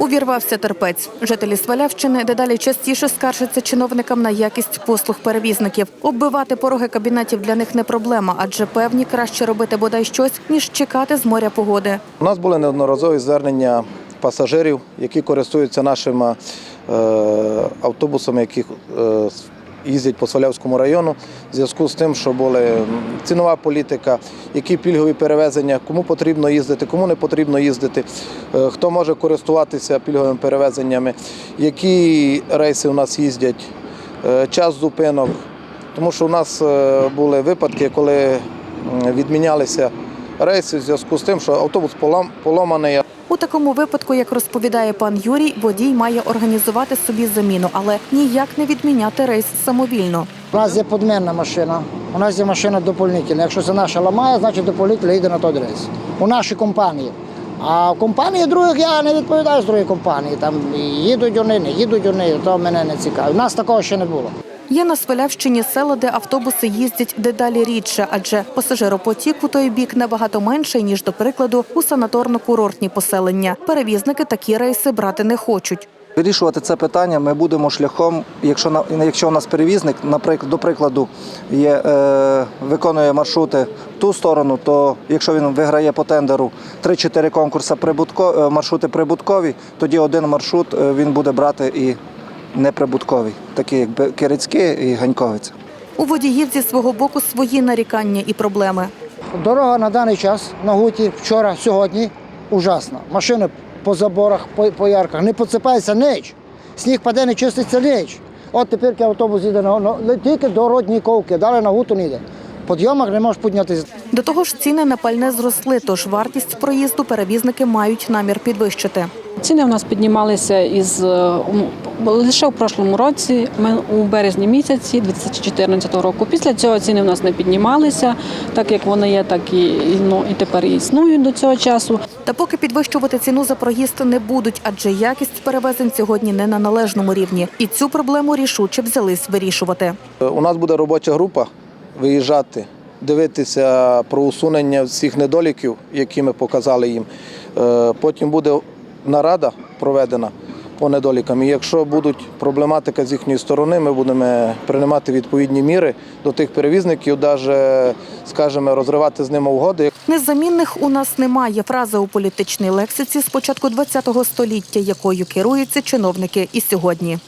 Увірвався терпець. Жителі Свалявщини дедалі частіше скаржаться чиновникам на якість послуг перевізників. Оббивати пороги кабінетів для них не проблема, адже певні краще робити бодай щось, ніж чекати з моря погоди. У нас були неодноразові звернення пасажирів, які користуються нашими е, автобусами, які е, їздять по Свалявському району, в зв'язку з тим, що була цінова політика, які пільгові перевезення, кому потрібно їздити, кому не потрібно їздити, е, хто може користуватися пільговими перевезеннями, які рейси у нас їздять, е, час зупинок. Тому що у нас е, були випадки, коли відмінялися рейси в зв'язку з тим, що автобус полам- поломаний. У такому випадку, як розповідає пан Юрій, водій має організувати собі заміну, але ніяк не відміняти рейс самовільно. У нас є подмінна машина, у нас є машина доповнительна. Якщо це наша ламає, значить доповнительна їде на той рейс. У нашій компанії. А в компанії других я не відповідаю з другої компанії. Там їдуть вони, не їдуть вони, то мене не цікавить. У нас такого ще не було. Є на Свалявщині села, де автобуси їздять дедалі рідше, адже пасажиропотік у той бік набагато менший, ніж, до прикладу, у санаторно-курортні поселення. Перевізники такі рейси брати не хочуть. Вирішувати це питання ми будемо шляхом, якщо якщо у нас перевізник, наприклад, до прикладу, є, е, виконує маршрути ту сторону, то якщо він виграє по тендеру 3-4 конкурси прибутко, е, маршрути прибуткові, тоді один маршрут е, він буде брати і неприбутковий, такі як Кирицький і Ганьковець. У водіїв зі свого боку свої нарікання і проблеми. Дорога на даний час на гуті вчора, сьогодні ужасна. Машини по заборах, по, по ярках, не поцепається ніч. Сніг паде, не чиститься ніч. От тепер автобус їде на, на тільки до Родніковки, далі на гуту не йде. Підйомах не можеш піднятися. До того ж, ціни на пальне зросли, тож вартість проїзду перевізники мають намір підвищити. Ціни в нас піднімалися із е, лише у прошлому році, ми у березні місяці 2014 року. Після цього ціни в нас не піднімалися, так як вони є, так і, ну, і тепер і існують до цього часу. Та поки підвищувати ціну за проїзд не будуть, адже якість перевезень сьогодні не на належному рівні. І цю проблему рішуче взялись вирішувати. Е, У нас буде робоча група виїжджати, дивитися про усунення всіх недоліків, які ми показали їм. Е, Потім буде нарада проведена по недолікам. І якщо будуть проблематика з їхньої сторони, ми будемо приймати відповідні міри до тих перевізників, навіть, скажімо, розривати з ними угоди. Незамінних у нас немає. Фраза у політичній лексиці з початку ХХ століття, якою керуються чиновники і сьогодні.